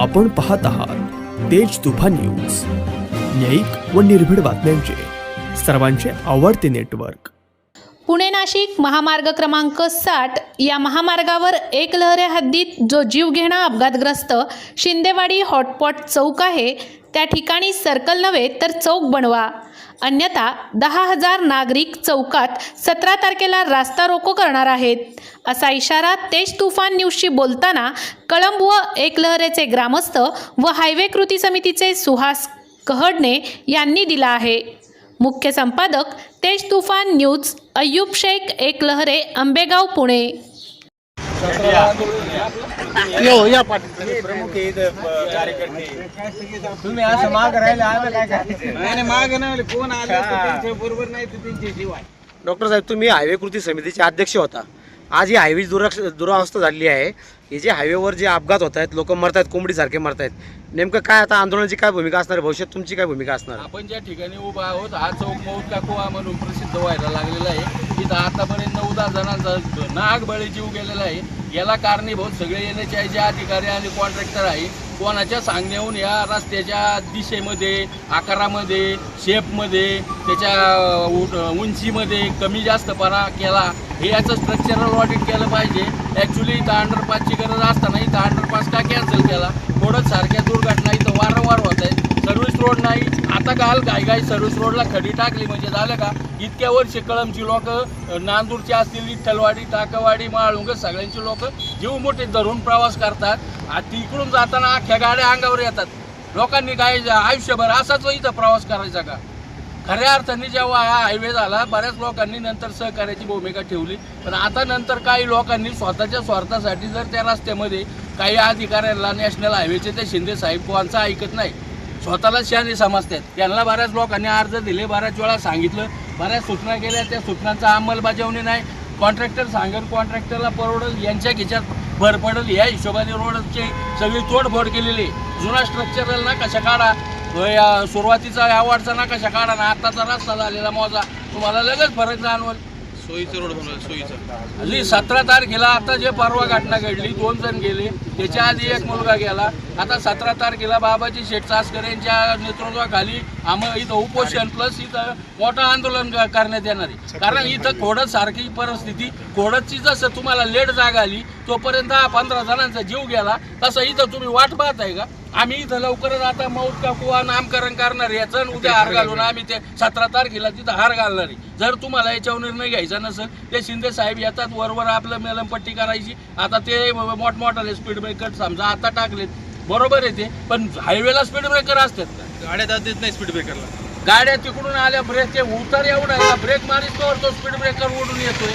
आपण पाहत आहात तेज तुफान न्यूज. न्यायिक व निर्भीड बातम्यांचे. सर्वांचे आवडते नेटवर्क. पुणे नाशिक महामार्ग क्रमांक साठ या महामार्गावर एक लहरे हद्दीत जो जीवघेणा अपघातग्रस्त शिंदेवाडी हॉटपॉट चौक आहे त्या ठिकाणी सर्कल नव्हे तर चौक बनवा. अन्यथा दहा हजार नागरिक चौकात सतरा तारखेला रास्ता रोको करणार आहेत. असा इशारा तेज तुफान न्यूजशी बोलताना कळंब व एकलहरेचे ग्रामस्थ व हायवे कृती समितीचे सुहास कहडणे यांनी दिला आहे. मुख्य संपादक तेज तुफान न्यूज अय्यूब शेख एकलहरे आंबेगाव पुणे. यो प्रमुख कार्यकर्ते. तुम्ही असं माग राहिले आम्ही काय करायचं नाही नाही, मागे नाही आले. कोण आले तर त्यांच्या बरोबर नाही तर त्यांचे जीव आहे डॉक्टर साहेब तुम्ही हायवे कृती समितीचे अध्यक्ष होता. आज ही हायवे दुराक्ष दुरावस्था झालेली आहे. हे जे हायवेवर जे अपघात होत आहेत लोक मरत आहेत कोंबडीसारखे मरत आहेत नेमकं काय आता आंदोलनाची काय भूमिका असणार? आहे भविष्यात तुमची काय भूमिका असणार? आहे? आपण ज्या ठिकाणी उभा आहोत हा चौक मौत का म्हणून प्रसिद्ध व्हायला लागलेला आहे. तिथं आतापर्यंत नऊ जणांचा नाग बळी जीव गेलेला आहे. याला कारणीभूत सगळे येण्याचे जे अधिकारी आणि कॉन्ट्रॅक्टर आहे कोणाच्या सांगण्याहून या रस्त्याच्या दिशेमध्ये आकारामध्ये शेपमध्ये त्याच्या उ- उंचीमध्ये कमी जास्तपणा केला हे याचं स्ट्रक्चरल ऑडिट केलं पाहिजे. ॲक्च्युली इथं अंडरपासची गरज असताना इथं अंडरपास का कॅन्सल केला? थोडं सारख्या दुर्घटना इथं वारंवार होत आहेत. सर्व्हिस रोड नाही. आता काल काही काही सर्व्हिस रोडला खडी टाकली. म्हणजे झालं का? इतक्या वर्षे कळमची लोक नांदूरची असतील विठ्ठलवाडी टाकवाडी माळुंग सगळ्यांची लोक जीव मोठे धरून प्रवास करतात. आणि तिकडून जाताना अख्ख्या गाड्या अंगावर येतात. लोकांनी काय आयुष्यभर असाच इथं प्रवास करायचा का? खऱ्या अर्थाने जेव्हा हा हायवे झाला बऱ्याच लोकांनी नंतर सहकार्याची भूमिका ठेवली. पण आता नंतर काही लोकांनी स्वतःच्या स्वार्थासाठी जर त्या रस्त्यामध्ये काही अधिकाऱ्यांना नॅशनल हायवेचे ते शिंदे साहेब कोणचा ऐकत नाही. स्वतःला शहाणे समजतात. त्यांना बऱ्याच लोकांनी अर्ज दिले बऱ्याच वेळा सांगितलं. बऱ्याच सूचना केल्या. त्या सूचनांचा अंमलबजावणी नाही. कॉन्ट्रॅक्टर सांगेल कॉन्ट्रॅक्टरला परवडेल यांच्या खिच्यात भर पडेल. या हिशोबाने रोडची सगळी तोडफोड केलेली आहे. जुना स्ट्रक्चरल ना कशा काढा? या सुरुवातीचा या वाटचा ना कशा काढा ना आताचा रस्ता झालेला मोजा. तुम्हाला लगेच फरक जाणवल. सोयीचं रोड बनवलं सोयीचं. हल्ली सतरा तारखेला आता जे परवा घटना घडली दोन जण गेले. त्याच्या आधी एक मुलगा गेला. आता सतरा तारखेला बाबाजी शेठ चासकर यांच्या नेतृत्वाखाली आम्ही इथं उपोषण प्लस इथं मोठं आंदोलन करण्यात येणार आहे. कारण इथं कोडत सारखी परिस्थिती कोडतची जसं तुम्हाला लेट जाग आली तोपर्यंत हा पंधरा जणांचा जीव गेला. तसं इथं तुम्ही वाट पाहताय का? आम्ही इथं लवकरच आता मौत का कुवा नामकरण करणार आहे. याचं उद्या हार घालून आम्ही ते सतरा तारखेला तिथं हार घालणार आहे. जर तुम्हाला याच्यावर निर्णय घ्यायचा नसेल ते शिंदे साहेब येतात वरवर आपलं मेलमपट्टी करायची. आता ते मोठमोठाले स्पीड ब्रेकर समजा आता टाकलेत. बरोबर आहे ते पण हायवेला स्पीड ब्रेकर असतात का? गाड्या जात देत नाही स्पीड ब्रेकरला गाड्या तिकडून आल्या ब्रेक ते उतर एवढा आहे ब्रेक मारिस तोवर तो स्पीड ब्रेकर ओढून येतोय.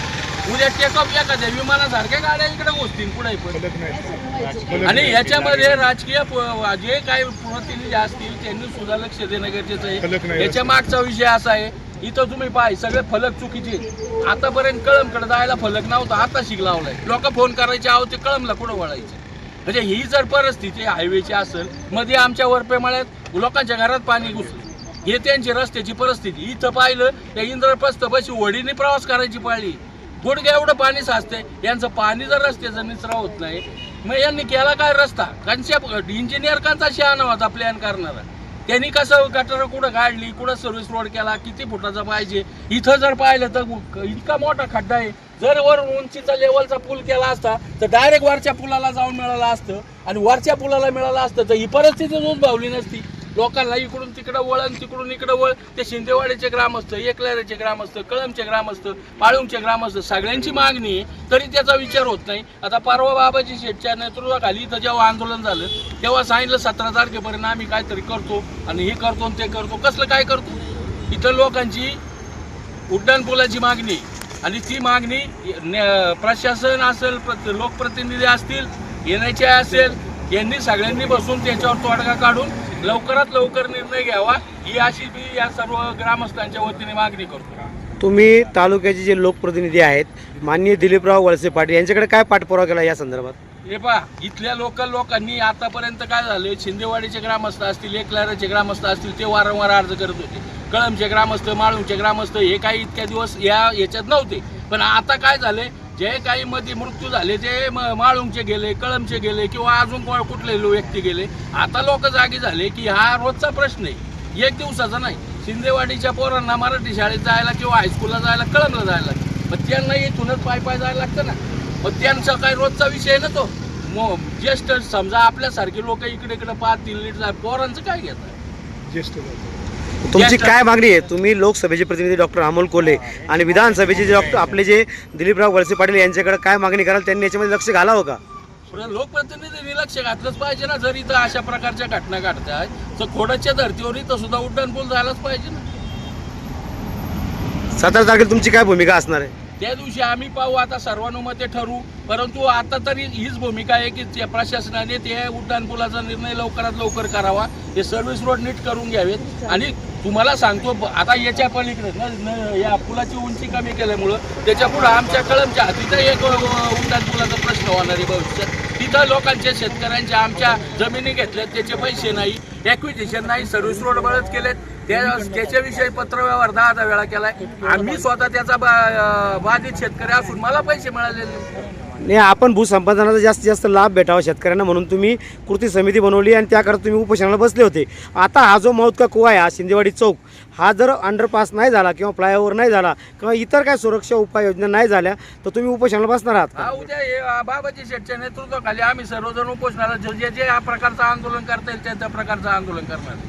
उद्या टेकअप एखाद्या विमानासारख्या गाड्या इकडे घुसतील पुढे पण. आणि याच्यामध्ये राजकीय जे काही प्रतिनिधी असतील त्यांनी सुद्धा लक्ष देणं गरजेचं आहे. याच्या मागचा विषय असा आहे इथं तुम्ही पाय सगळे फलक चुकीचे. आतापर्यंत कळमकडे जायला फलक नव्हता आता शिक लावलाय. लोक फोन करायचे आहो ते कळमला कुठं वळायचे? म्हणजे ही जर परिस्थिती हायवेची असेल मध्ये आमच्या वरपेमाळ्यात लोकांच्या घरात पाणी घुसलं. हे त्यांची रस्त्याची परिस्थिती. इथं पाहिलं त्या इंद्रप्रस्थ बशी वडीने प्रवास करायची पाळली. गुडघ्या एवढं पाणी साचते यांचं पाणी जर रस्त्याचा निचरा होत नाही मग यांनी केला काय रस्ता? कन्सेप्ट इंजिनियर कांचा शहाणा होता प्लॅन करणारा. त्यांनी कसं गटर कुठं काढली कुठं सर्व्हिस रोड केला किती फुटाचा पाहिजे? इथं जर पाहिलं तर इतका मोठा खड्डा आहे. जर वर उंचीचा लेवलचा पूल केला असता तर डायरेक्ट वरच्या पुलाला जाऊन मिळालं असतं. आणि वरच्या पुलाला मिळालं असतं तर ही परिस्थिती उद्भवली नसती. लोकांना इकडून तिकडं वळण तिकडून इकडं वळ ते शिंदेवाडीचे ग्रामस्थ एकलेऱ्याचे ग्रामस्थ कळमचे ग्रामस्थ पाळुंगचे ग्रामस्थ सगळ्यांची मागणी आहे. तरी त्याचा विचार होत नाही. आता परवा बाबाजी शेठच्या नेतृत्वाखाली इथं जेव्हा आंदोलन झालं तेव्हा सांगितलं सतरा तारखेपर्यंत आम्ही काहीतरी करतो आणि हे करतो आणि ते करतो. कसलं काय करतो? इथं लोकांची उड्डाण पुलाची मागणी आणि ती मागणी न- प्रशासन असेल प्र- लोकप्रतिनिधी असतील एन असेल यांनी सगळ्यांनी बसून त्याच्यावर तोडगा काढून लवकरात लवकर निर्णय घ्यावा ही अशी मी या सर्व ग्रामस्थांच्या वतीने मागणी करतो. तुम्ही तालुक्याचे जे लोकप्रतिनिधी आहेत माननीय दिलीपराव वळसे पाटील यांच्याकडे काय पाठपुरावा केला या संदर्भात? हे पहा इथल्या लोकल लोकांनी आतापर्यंत काय झालं शिंदेवाडीचे ग्रामस्थ असतील एकलाराचे ग्रामस्थ असतील ते वारंवार अर्ज करत होते. कळमचे ग्रामस्थ माळूंचे ग्रामस्थ हे काही इतक्या दिवस या याच्यात नव्हते. पण आता काय झाले जे काही मध्ये मृत्यू झाले ते म- माळुंगचे गेले कळमचे गेले किंवा अजून कोण कुठले व्यक्ती गेले आता लोक जागी झाले की हा रोजचा प्रश्न आहे. एक दिवसाचा नाही. शिंदेवाडीच्या पोरांना मराठी शाळेत जायला किंवा हायस्कूलला जायला कळमला जायला लागतं. मग त्यांना इथूनच पाय पाय जायला लागतं ना. मग त्यांचा काही रोजचा विषय आहे ना तो. मग ज्येष्ठ समजा आपल्यासारखे लोक इकडे इकडे पाच तीन लिटर पोरांचं काय घेतात? तुमची काय मागणी आहे? तुम्ही लोकसभेचे प्रतिनिधी डॉक्टर अमोल कोल्हे आणि विधानसभेचे जे डॉक्टर आपले जे दिलीपराव वळसे पाटील यांच्याकडे काय मागणी कराल त्यांनी याच्यामध्ये लक्ष घालावं का? लोकप्रतिनिधींनी लक्ष घातलंच पाहिजे ना जर इथं अशा प्रकारच्या घटना घडतात तर खोडाच्या धर्तीवर इथं सुद्धा उड्डाणपूल झालाच पाहिजे ना. सतरा तारखेला तुमची काय भूमिका असणार आहे? त्या दिवशी आम्ही पाहू आता सर्वानुमते ठरवू. परंतु आता तरी हीच भूमिका आहे की प्रशासनाने ते उड्डाणपुलाचा निर्णय लवकरात लवकर करावा. हे सर्व्हिस रोड नीट करून घ्यावेत. आणि तुम्हाला सांगतो आता याच्या पलीकडे या पुलाची उंची कमी केल्यामुळं त्याच्यापुढं आमच्या कळमच्या तिथं एक उड्डाणपुलाचा प्रश्न होणार आहे भविष्यात. तिथं लोकांच्या शेतकऱ्यांच्या आमच्या जमिनी घेतल्यात त्याचे पैसे नाही ॲक्विजिशन नाही सर्व्हिस रोड बळच केलेत. त्या त्याच्याविषयी पत्रव्यवहार दहा दहा वेळा केलाय. आम्ही स्वतः त्याचा बाधित शेतकरी असून मला पैसे मिळालेले नाही. आपण भूसंपादनाचा जास्तीत जास्त लाभ भेटावा शेतकऱ्यांना म्हणून तुम्ही कृती समिती बनवली आणि त्याकरता तुम्ही उपोषणाला बसले होते. आता हा जो मौत का कुवा आहे हा शिंदेवाडी चौक हा जर अंडरपास नाही झाला किंवा फ्लायओव्हर नाही झाला किंवा इतर काय सुरक्षा उपाययोजना नाही झाल्या तर तुम्ही उपोषणाला बसणार आहात उद्या बाबाजी शेठच्या नेतृत्वाखाली आम्ही सर्वजण उपोषणाला जे जे- प्रकारचं आंदोलन करता येईल त्या प्रकारचं आंदोलन करणार.